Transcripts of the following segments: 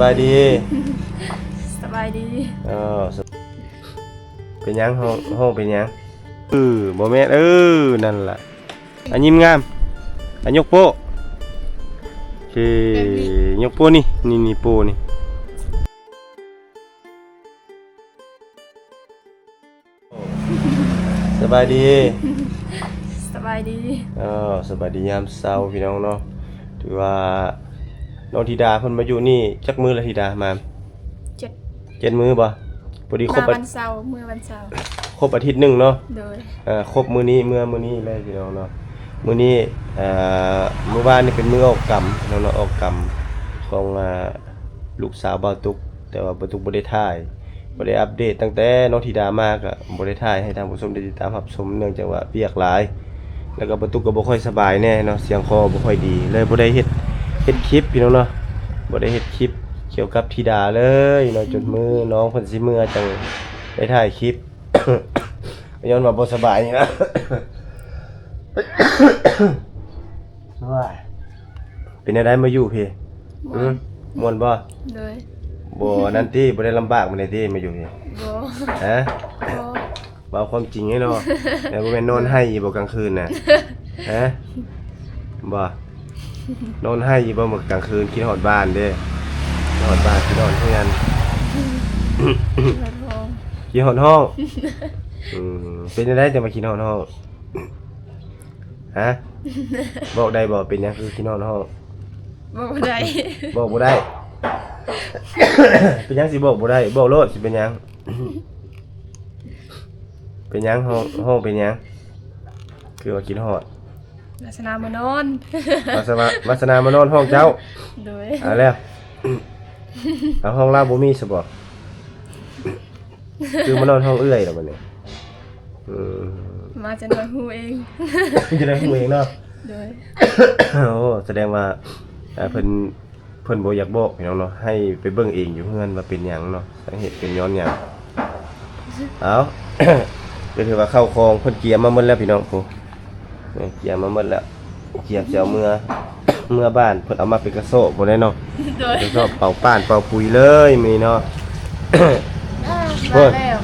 บายดีสบายดีเออสบเป็นหยังห้องห้องเป็นหยังเออบ่แม่นเออนั่นล่ะอันยิ้มงามอันยกโป้โอเคยกโป้นี่นี่นี่โป้นี่สบายดีสบายดีเออสบายดียามเช้าพี่น้องเนาะถือว่า น้องธิดาเพิ่นมาอยู่นี่จักมือละธิดามาเจ็ดเจ็ดมือบ่พอดีครบมาอาวันเสาร์เมื่อวันเสาร์ครบอาทิตย์หนึงเนาะโดยเอ่อครบมื้อนี้เมื่อมื้อนี้เลยพี่น้องเนาะมื้อนี้เอ่อมื้อวานนี่เป็นมื้อออกกรรมพี่น้องเนาะออกกรรมของอ่าลูกสาวบ่าวตุก แต่ว่าบ่าวตุกบ่ได้ถ่ายบ่ได้อัปเดตตั้งแต่น้องธิดามาก็บ่ได้ถ่ายให้ทางผู้ชมได้ติดตามรับชมเนื่องจากว่าเปียกหลาย แล้วก็บ่าวตุกก็บ่ค่อยสบายแน่เนาะเสียงคอบ่ค่อยดี เลยบ่ได้เฮ็ด เฮ็ดคลิปพี่น้องเนาะบ่ได้เฮ็ดคลิปเกี่ยวกับธิดาเลยเนาะจนมือน้องเพิ่นสิเมื่อจังได้ถ่ายคลิป ย้อนมาบ่สบายนี่นะว้ายเป็นอะไรมาอยู่พี่อืมม่วนบ่โดยบ่นั่นติบ่ได้ลำบากมื้อนี้ติมาอยู่พี่โบฮะโบบ่เอาความจริงให้เนาะแล้วบ่แม่นนอนให้อีบ่กลางคืนน่ะฮะบ่ นอนให้อีบ่มื้อกลางคืนคิดฮอดบ้านเด้คิดฮอดบ้านคิดฮอดเฮือนโบคิดฮอดห้องอืมเป็นจังไดจังมาคิดฮอดห้องฮะบอกได้บ่เป็นหยังคือคิดฮอดห้องบอกได้บอกบ่ได้ เป็นหยังสิบอกบ่ได้บอกโลดสิเป็นหยัง เป็นหยังห้องห้องเป็นหยังคือว่ากินฮอด ลักษณะมานอน วาสนาวาสนามานอนห้องเจ้าโดยเอาแล้วเอาห้องลาบ่มีซะบ่คือมานอนห้องเอื้อยแล้วบัดนี้อืมมาจะนอนหูเอง จะได้ฮู้เองเนาะ โดย โอ้แสดงว่าเอ่อเพิ่นเพิ่นบ่อยากบอกพี่น้องเนาะให้ไปเบิ่งเองอยู่เฮือนว่าเป็นหยังเนาะสาเหตุเป็นย้อนหยังเอา ก็ถือว่าเข้าคลองเพิ่นเกียร์มาหมดแล้วพี่น้องผู้เนี่ย เกียร์มาหมดแล้วเกียร์สิเอาเมื่อเมื่อบ้านเพิ่นเอามาเป็นกระโซะบ่ได้เนาะโดยกระโซะเป่าป้านเป่าปุ๋ยเลยมื้อนี้เนาะ โอ้มายแล้ว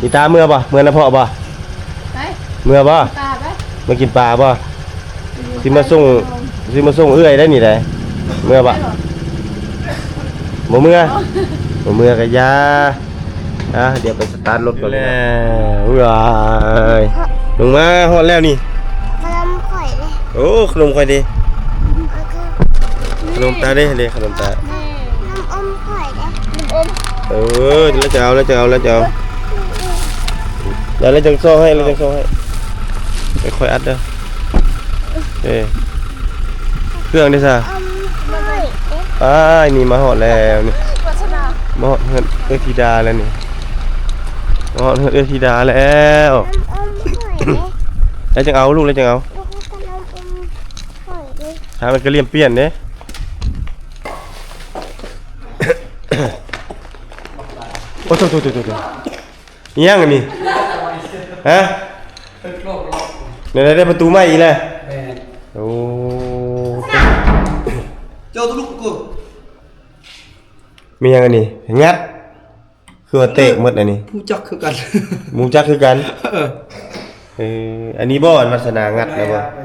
นี่ตาเมื่อบ่เมื่อนะพ่อบ่ไปเมื่อบ่ตาไปมากินปลาบ่สิมาส่งสิมาส่งเอื้อยได้นี่ได้เมื่อบ่บ่เมื่อบ่เมื่อก็อยาอะเดี๋ยวไปสตาร์ทรถก่อนแล้วว้ายลงมาฮอดแล้วนี่ โอ้ขนมค่ดีแล้วก็ขนมตาด้เด้ขนมตาน้ำอมข่อยเลยอมเออแล้วจะเอาแล้วจะเอาแล้วจะเอาเดี๋ยวแล้วจังโซ่ให้แล้วจังโซ่ให้ไปค่อยอัดเด้อเอ้เครื่องนี่ซะอมข่อยเอ๊ะอ้ายนี่มาฮอดแล้วนี่ลักษณะมาฮอดเฮือนเอื้อธิดาแล้วนี่มาฮอดเฮือนเอื้อธิดาแล้วน้ำอมข่อยเลยแล้วจังเอาลูกแล้วจังเอา แล้วก็น้ำอมข่อยเลย ทางมันก็เลี่ยมเปลี่ยนเด้โอ้โตโตโตโตโตอิหยังอันนี้ฮะเดี๋ยวได้ประตูใหม่อีกแล้วโอ้เจ้าตุลุกกูมีหยังอันนี้งัดคือว่าเตะหมดอันนี้ผู้จักคือกันหมูจักคือกันเออเอออันนี้บ่อนวัสนางัดนะบ่ไม่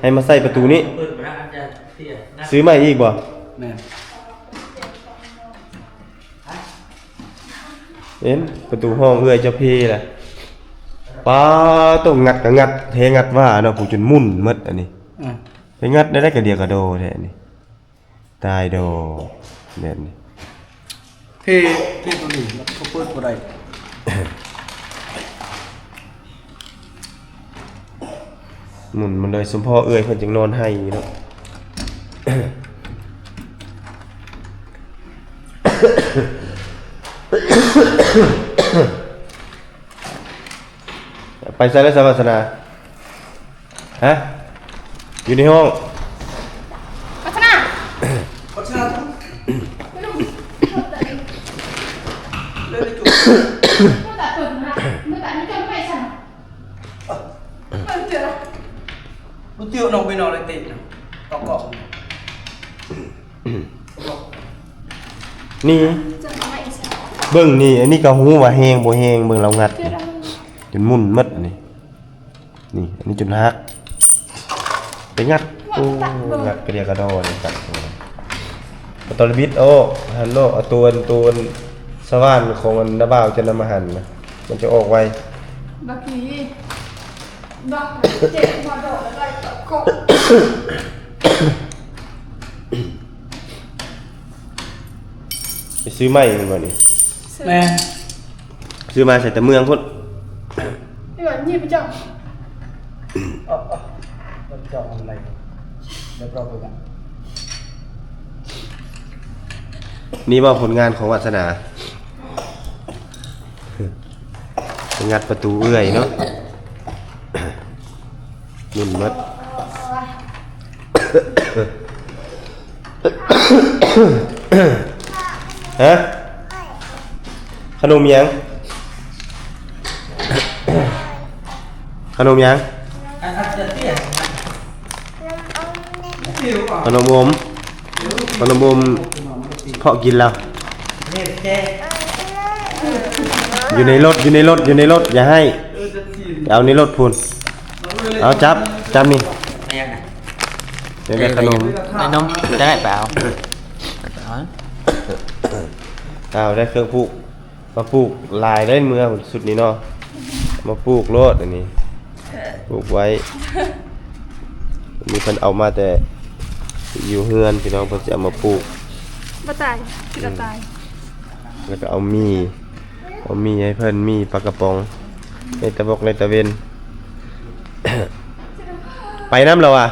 ใช่ให้มาใส่ประตูนี้ เปิดร้านจะเสียนะซื้อใหม่อีกบ่แม่นเอ็นประตูห้องเอื้อยเจ้าพี่ล่ะป้าต้องงัดก็งัดเทงัดว่าเนาะผู้จนมุ่นหมดอันนี้ อะไปงัดได้ได้กระเดียวกระโดแท้นี่ตายโดเด่นนี่เทเทตัวนี้แล้วก็เปิดบ่ได้ หมุนมันเลยสมพ่อเอื้อยเพิ่นจึงนอนให้เนาะไปใส่แล้วสวัสนาฮะอยู่ในห้อง ลักษณะ เพราะฉะนั้นเลยได้จุด เมื่อแต่เปิดมาเมื่อแต่นี่ก็ไม่ใช่เปิดเจอ รู้เตี้ยวน้องไปนอนในเต็นท์นะตอกเกาะบอกนี่ จะไม่ใช่เบิ่งนี่ อันนี้ก็หูว่าแฮงบ่แฮงเบิ่งเรางัด เดี๋ยวนี่เราจนหมุนหมดนี่นี่ อันนี้จนหัก ไปงัดโอ้งัดกระเดียกระดอนี่กัดเอาตอลบิดโอ้ฮัลโหลเอาตัวตัวสว่านของอันนาบ่าวจะนำมาหั่นนะมันจะออกไว บักกี้บักเจ็บมาโดดแล้ว ก็กบไปซื้อไม้มันบ่นี่แม่ซื้อมาใส่แต่เมืองพุ่นนี่แบบยี่ไปจังเอาเอาเราจะเอาอะไรเดี๋ยวเราไปกันนี่ว่าผลงานของวัสนางัดประตูเอื้อยเนาะ นุ่นมัด ฮะขนมยัง ขนมยังอันอันจะเตี้ยน้ำอมขนมอมขนมอมเพาะกินแล้วเฮ็ดแจ้อยู่ในรถอยู่ในรถอยู่ในรถอย่าให้ เอาในรถพูนเอาจับ จับนี่ เดี๋ยวได้ขนมในนมจะได้เปล่าเอาได้เครื่องปลูก มาปลูกลายได้เมืองสุดนี้เนาะมาปลูกโลดอันนี้ปลูกไว้มีคนเอามาแต่อยู่เฮือนพี่น้องเพิ่นจะเอามาปลูกมาตายคือกระตาย แล้วก็เอามีเอามีให้เพิ่นมีปลากระป๋องในตะบกในตะเวน ไปน้ำเราอะ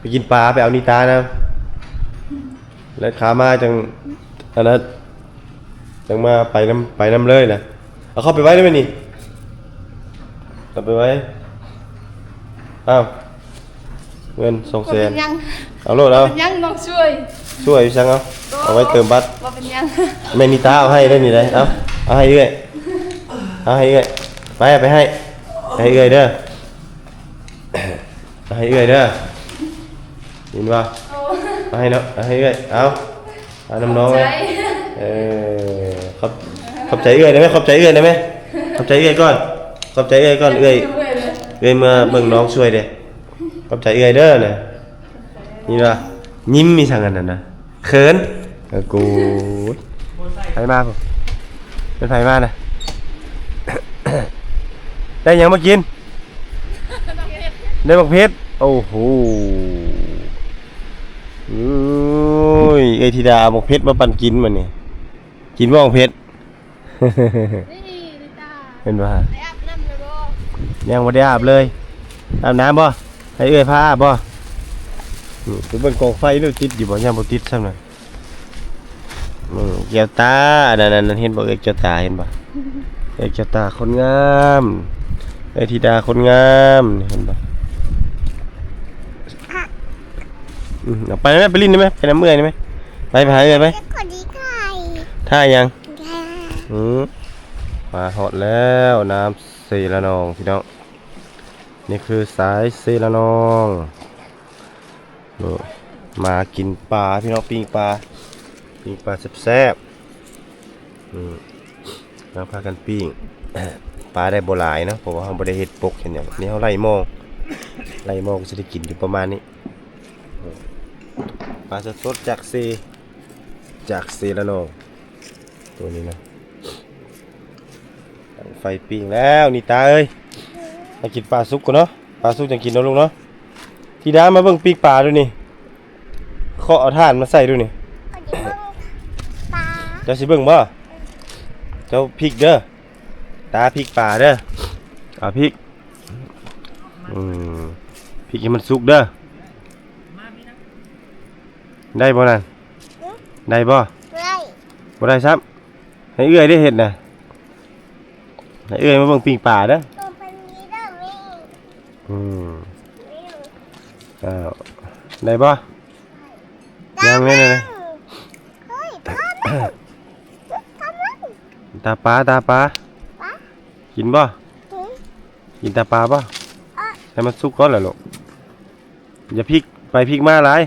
ไปกินปลาไปเอานิตานะ แล้วขามาจังอันนั้นจังมาไปน้ำไปน้ำเลยนะเอาเข้าไปไว้ได้ไหมนี่เอาไปไว้อ้าวเงินสองว่าแสเป็นนยังเอาโลดเอาเป็นยังน้องช่วยช่วยพี่ช่างเอาเอาไว้เติมบัตรว่าเป็นยังแม่นิตาเอาให้ได้นี่เลยเอาเอาให้เอื้อยเอาให้เอื้อยไปเอาไปให้ให้เอื้อยเด้อเอาให้เอื้อยเด้อ ยินว่าโอ้เอาให้เนาะเอาให้เอื้อยเอาเอาน้ำน้องใจเลยเออขอบขอบใจเอื้อยได้ไหมขอบใจเอื้อยได้ไหมขอบใจเอื้อยก่อน ขอบใจเอื้อยก่อนเอื้อยเอื้อยเลยเอื้อยมาเบิ่งน้องช่วยเด้ขอบใจเอื้อยเด้อน่ะนี่ว่ายิ้มมีสังกันนั่นนะเขินเออกูดไผมากเป็นไผมานะได้หยังมากิน ได้บักเพชรโอ้โห อุ้ยเอยธิดาเอาบักเพชรมาปั่นกินมันนี่กินบ่บักเพชรนี่ลิตาเป็นว่าไปอาบน้ำเลยบ่ยังบ่ได้อาบเลยอาบน้ำบ่ให้เอ้อยพาอาบบ่อืมไปเบิ่งกองไฟดูติดอยู่บ่ยังบ่ติดซ้ำน่ะอืมแก้วตานั่นๆๆเห็นบ่เอ้ยแก้วตาเห็นบ่เอกชะตาคนงามเอกธิดาคนงามนี่เห็นปะ อืมเอาไปไหมไปลิ้นได้ไหมไปน้ำเมื่อยได้ไหมไปไปหาเอ้อยไหมเด็กคนดีไข่ท่ายังค่ะอืมมาหอดแล้วน้ำสีละนองพี่น้องนี่คือสายสีละนองนี่มากินปลาพี่น้องปิ้งปลาปิ้งปลาแซ่บๆอืมแล้วพากันปิ้ง ปลาได้บ่หลายเนาะเพราะว่าเราบ่ได้เฮ็ดปกเห็นอย่างนี้เฮาไล่หมองไล่หมองก็สิได้กินอยู่ประมาณนี้ ปลาสดๆจากซีจากซีละนองตัวนี้นะไฟปิ้งแล้วนี่ตาเอ้ยมากินปลาสุกก่อนเนาะปลาสุกจังกินเนาะลูกเนาะทีดามาเบิ่งปิ้งปลาดูนี่เคาะเอาถ่านมาใส่ดูนี่เจ้าสิเบิ่งบ่เจ้าพริกเด้อตาพริกป่าเด้อเอาพริกอืมพริกให้มันสุกเด้อ ได้บ่นั่นได้บ่ไรบ่ได้ซ้ำให้เอื้อยได้เห็ดน่ะให้เอื้อยมาเบิ่งปิ้งป่าเด้อตัวเป็นนี้เด้อแม่อืมแม่อ้าวได้บ่ยังไม่ได้เลยเฮ้ยพ่อแม่ทำไมตาปลาตาปลาปลากินบ่ถึงกินตาปลาบ่อะให้มันสุกก่อนแหละลูกอย่าพลิกไปพลิกมาหลาย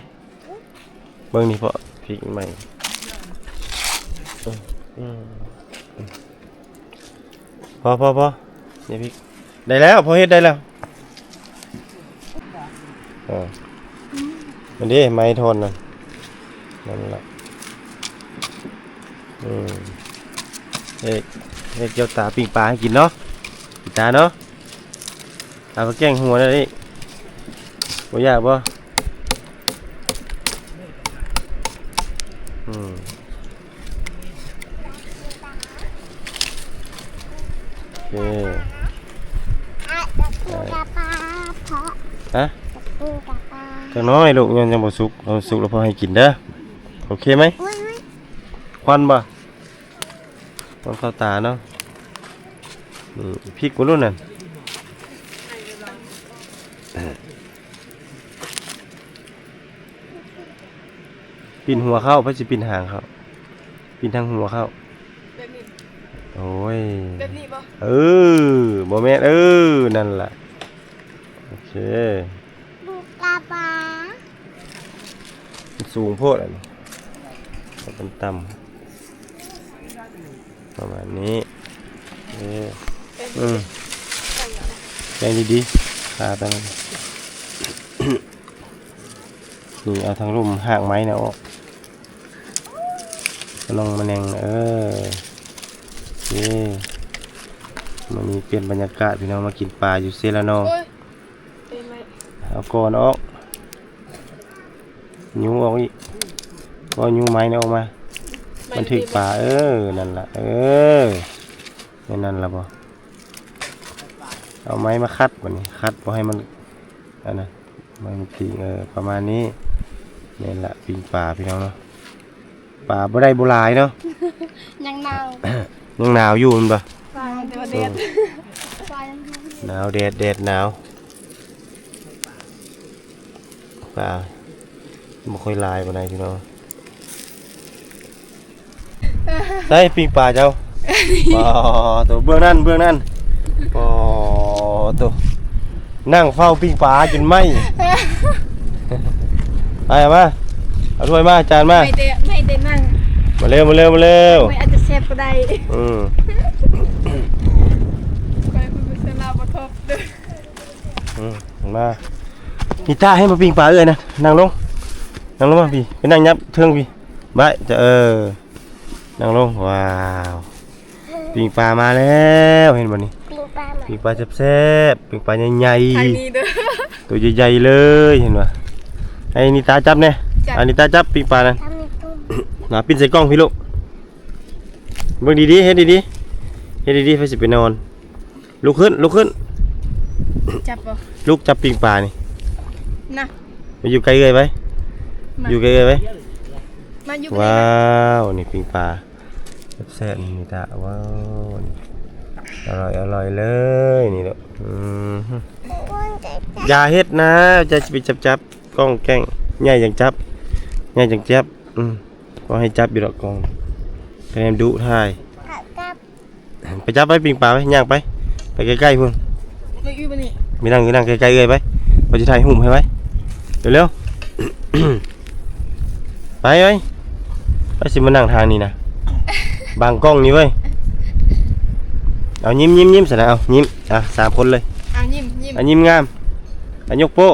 เบิ่งนี่เพาะพลิกใหม่พอพอพอเนี่ยพี่ได้แล้วพอเฮ็ดได้แล้วอ่ามันดิไม้ทนนะนั่นแหละอืมเอกเอกเจ้าตาปิ้งปลาให้กินเนาะตาเนาะเอาไปแกล้งหัวได้ดิบ่ยากบ่ มโอเคอะตะปูกับปลาเพาะฮะตะปูกับปลาจังน้อยลูกยังยังบ่สุกเอาสุกแล้วพอให้กินเด้อโอเคไหมอุ้ยอุ้ยควันบ่มันเข้าตาเนาะนี่พริกบ่รู้นั่น ปิ่นหัวเข้าเพื่อสิปิ่นหางเข้าปิ่นทางหัวเข้าแบบนี้โอ้ยแบบนี้บ่เออบ่แม่นเออนั่นล่ะโอเคปูกับปลามันสูงโพดอันนี้เอาเป็นต่ำประมาณนี้เอออืมแรงดีๆขาตั้งนี่เอาทางลุ่มหากไม้นะออก ลองมาแนงเออโอเคมันนี้เปลี่ยนบรรยากาศพี่น้องมากินปลาอยู่เซลาโนโอ้ยเป็นไหมเอาก่อนออกนิ้วออกอีกก็นิ้วไม้นี่ออกมา มันถึกป่าเออนั่นล่ะเออนี่นั่นล่ะบ่เอาไม้มาคัดบัดนี้คัดบ่ให้มันอันนั้นไม้มันติงเออประมาณนี้นี่ล่ะปิงป่าพี่น้องเนาะ ป่าบ่ได้บ่หลายเนาะ ยังเนายังหนาวอยู่มันบ่ฟางแต่ว่าเด็ดไฟยังอยู่หนาวแดดแดดหนาวป่าบ่ค่อยหลายปานใดพี่น้องใส่ปิงป่าเจ้าปอตัวเบื้องนั่นเบื้องนั่นปอตัวนั่งเฝ้าปิ้งปลาจนไหมไปเอามาเอาถ้วยมาจานมาไม่ได้ไม่ได้นั่ง มาเร็วมาเร็วมาเร็วไม่อาจจะเซฟก็ได้อืมไปคุณเป็นเซลาบ่ทบเด้ออืมมานี่ตาให้มาปิ้งปลาเอ้ยนะนั่งลงนั่งลงมาพี่ไปนั่งยับเทิงพี่บายจะเออนั่งลงว้าวปิ้งปลามาแล้วเห็นบ่นี่ปิงปลาเหมือนปิ้งปลาแซ่บๆปิ้งปลาใหญ่ๆทางนี้เด้อตัวใหญ่ๆเลยเห็นปะไอ้นิตาจับเนี่ยจับอันนิตาจับปิงปลานั่นทำในตุ้มหนาปิ้นใส่กล้องพี่ลูกเบิ่งดีๆเฮ็ดดีๆเฮ็ดดีๆไปสิไปนอน ลุกขึ้นลุกขึ้น จับบ่ลุกจับปิงปลานี่นะมาอยู่ไกลเอ้ยไปมาอยู่ไกลเอ้ยไปมาอยู่ว้าใกล้วนี่ปิงปลาแซ่บๆนี่นิตาว้าวนี่อร่อยอร่อยเลยนี่ลูกอืมอ้วนใจใจอย่าเฮ็ดนะจะไปจับจับกล้องแกล้งใหญ่จังจับใหญ่จังจับอืม ก็ให้จับอยู่ดอกกล้องแกมดุท่ายกับกับไปจับไปปิงปลาไปย่างไปไปใกล้ๆพุ่นมาอยู่บ่นี่มีนั่งอยู่นั่งใกล้ๆเอ้ยไปไปจะถ่ายหุ่มให้ไว้เร็วๆไปไว้ไปสิมานั่งทางนี้นะบางกล้องนี่เว้ยเอายิ้มยิ้มยิ้มสินะเอายิ้มอะสามคนเลยอะยิ้มยิ้มอันยิ้มงามอันยกโป้โ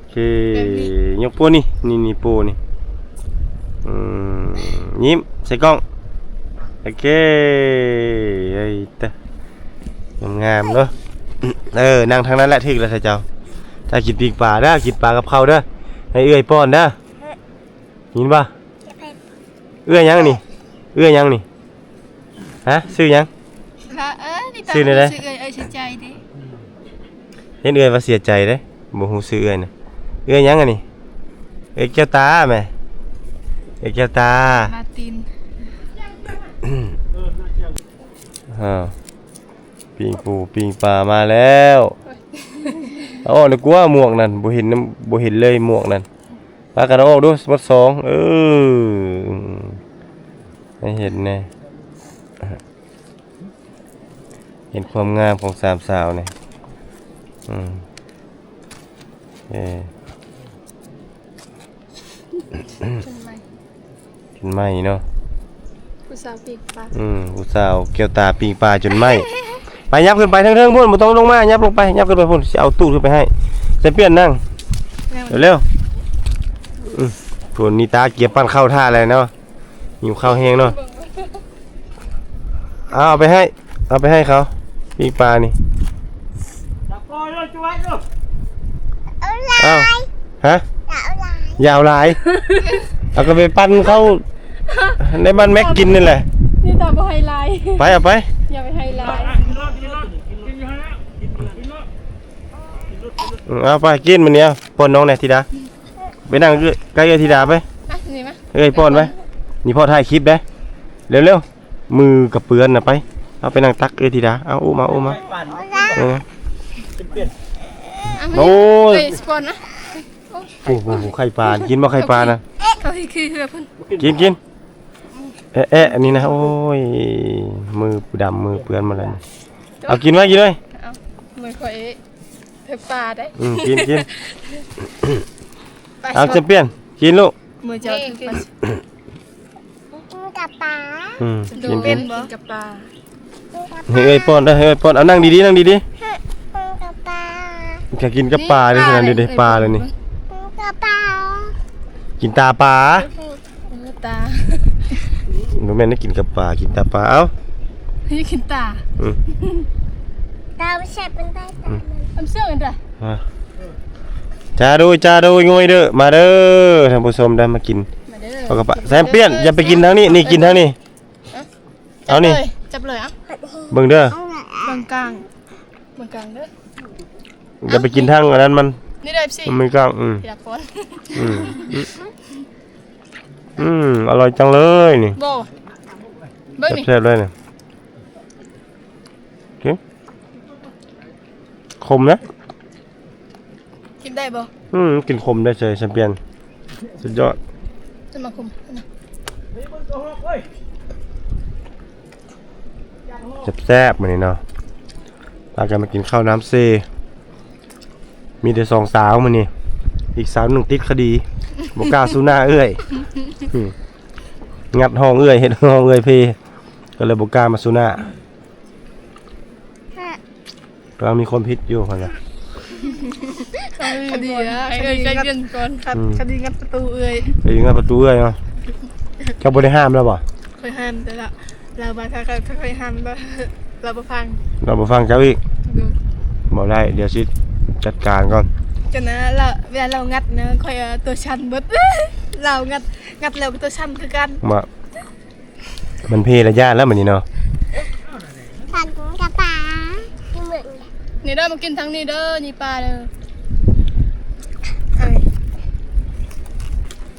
อเคแบบนี้ยกโป้นี่นี่นี่โป้นี่อืม ยิ้มใส่กล้อง โอเคไอ้ตะงามๆเนาะเออนั่งทางนั้นแหละถึกแล้วท่าเจ้าถ้ากินปีกปลาเด้อกินปลากับข้าวเด้อให้เอื้อยป้อนเด้อยินป่ะจะเป็นเอื้อยยังนี่ เอื้อยยังนี่ฮะซื้อยังค่ะเอ้ยนี่ตาชื่ออะไรชื่อเอ้ยเอ้ยชื่อใจดิเห็นเอื้อยว่าเสียใจเด้บ่ฮู้ซื้อเอื้อยน่ะเอื้อยยังอันนี้เอื้อยแก้วตาแม่ เอื้อยแก้วตามาร์ตินอ้าวปิงปูปิงปลามาแล้วเอาออกเลยกลัวหมวกนั่นบ่เห็นน้ำบ่เห็นเลยหมวกนั่นพากันเอาออกดูมัดสองเออให้เห็นแน่เห็นความงามของสามสาวเนี่ยอืมเอ ทำไมกินไหมเนาะสาวปีกปลาอืมอุตส่าห์เอาเกี่ยวตาปิงปลาจนไหมไปยับขึ้นไปทั้งเทิงพุ่นบ่ต้องลงมายับลงไปยับขึ้นไปพุ่นสิเอาตู้ขึ้นไปให้ใส่เปี้ยนนั่งเร็วๆอืมพุ่นนี่ตาเกียบปั้นเข้าท่าอะไรเนาะหิวข้าวแห้งเนาะเอาเอาไปให้ เอาไปให้เขาปิงปลานี่เอาลาเอ้ายฮะเอาลายยาวหลาย เอาก็ไปปั้นเข้าในบ้านแม็กกินนี่แหละ นี่ตาบ่ไฮไลท์ไปเอาไป อย่าไปไฮไลท์อืมเอาไปกินมันเนี้ยป้อนน้องหน่อยธิดา ไปนั่งใกล้ๆธิดาไป อะนี่มาเอ้ยป้อนไปนี่พ่อถ่ายคลิปได้เร็วๆมือกับเปื้อนน่ะไป เอาไปนั่งตักเอ้ยธิดา เอาอุ้มมาอุ้มมาปั่นเออ อะมาโอ้ยเฮ้ยสปอนนะ โอ้โหไข่ปลากินบ่ไข่ปลานะเขาคือคือคือเพิ่นกินกินเอ๊ะเอ๊ะอันนี้นะโอ้ยมือดำมือเปื้อนหมาแล้วนี่เอากินไว้กินไว้เอามือข่อยเธอปลาได้อืมกินกินเอาแชมเปี้ยนกินลูกมือเจ้าถือปลากินกับป๋าอืมกินเป็กินนบ่กับปลาเฮ้ยเอ้ป้อนได้เฮ้ยเอ้ป้อนเอานั่งดีๆนั่งดีกินกับป๋าแกกินกับปลาเลยขนาดนี้ได้ปลาเลยนี่ กินกับป๋ากินตาปลาเออตาหนูแม่นได้กินกับปลากินตาปลาเอ้านี่กินตาอืมดาวแฉบเป็นได้ตามันทำเสื้อกันจ้ะมาจ้าดูจ้าดูงวยเด้อมาเด้อท่านผู้ชมได้มากินมาเด้อเอากระปะแซมเปี้ยนอย่าไปกินทางนี้นี่กินทางนี้เอานี่จับเลยอะเบิ่งเด้อเอาละบางกลางบางกลางเด้ออย่าไปกินทางอันนั้นมัน นี่ได้สิมันไม่กล้างอืมอยากคนอืมอืมอืมอร่อยจังเลยนี่โบเบิ้งนี่แซ่บๆเลยนี่โอเคคมนะ กินได้บ่อืมกินคมได้เลยแชมเปี้ยน สุดยอด จะมาคุมนะแซ่บๆมานี่เนาะพากันมากินข้าวน้ำเซ มีแต่สองสาวมานี่อีกสาวหนึ่งติดคดีบกล้าสู้หน้าเอื้อยอืมงัดห้องเอื้อยเห็ดห้องเอื้อยเพก็เลยบกล้ามาสู้หน้าเรามีคนพิษอยู่คนละคดีอะเอ้ยใจเย็นก่อนอืมคดีงัดประตูเอ้ยไปยิงงัดประตูเอื้อยเนาะเจ้าบ่ได้ห้ามแล้วบ่เคยห้ามแต่ละเราบางครั้งก็เคยห้ามแล้วเราบ่ฟังเราบ่ฟังเจ้าอีกดูบ่ได้เดี๋ยวสิ จัดการก่อนจนนะเราเวลาเรางัดนะค่อยเอาตัวชันเบิด เรางัดงัดแล้วก็ตัวชันคือกันว่ามันเพระยะแล้วมันนี่เนาะฉันกินกับป๋ากินเหมือนนี่เด้อมากินทั้งนี้เด้อนี่ปลาเด้อไอ้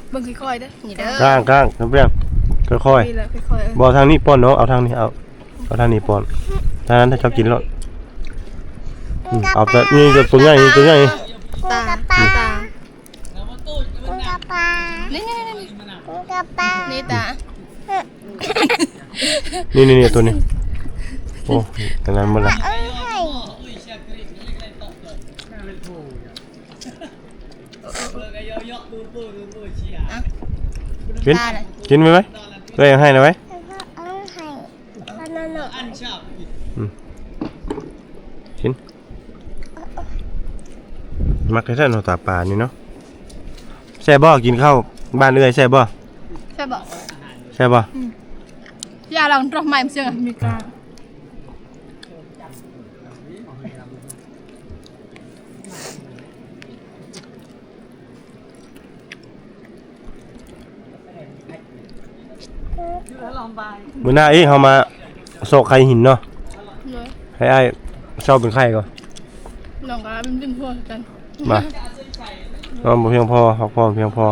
เบิ่งค่อยๆเด้อนี่เด้อข้างข้างเพื่อนค่อยนี่แหละค่อยๆเออๆบ่ทางนี้ป้อนเนาะเอาทางนี้เอาเอาทางนี้ป้อนทางนั้นถ้าเจ้ากินแล้ว อืมเอาแต่นี่จะตัวใหญ่นี่ตัวใหญ่กินตากับป๋าตากินกับป๋านี่นี่นี่กินกับป๋านี่ตานี่นี่นี่ตัวนี้โอ้ตอนนั้นมันละเอ้ยให้กินตาเลยกินไหมไหมก็ยังให้นะไหม เอ้ยให้บานาน่า กิน มักให้ท่านเอาตาปลานี่เนาะแซ่บบ่กินข้าวบ้านเอื้อยแซ่บบ่ใช่บ่แซ่บบ่ยาเราตรอใหม่เสียงมีกลางมื้อหน้าอีกเฮามาโศกไข่หินเนาะเลยให้อ้ายชอบเป็นไข่ก่อนน้องก็เป็นเป็นพวกกัน มานอนบ่เพียงพอพักผ่อนเพียงพอ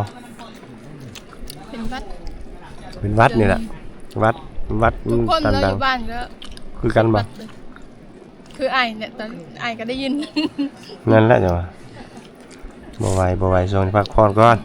เป็นวัดเป็นวัดนี่แหละวัดวัดทุกคนเราอดังยู่บ้านก็คือกันบ่วัดเลยคือไอเนี่ยตอนไอก็ได้ยิน นั่นแหละจ้ะวะบ่ไหวบ่ไหวช่วงนี้พักผ่อนก่อน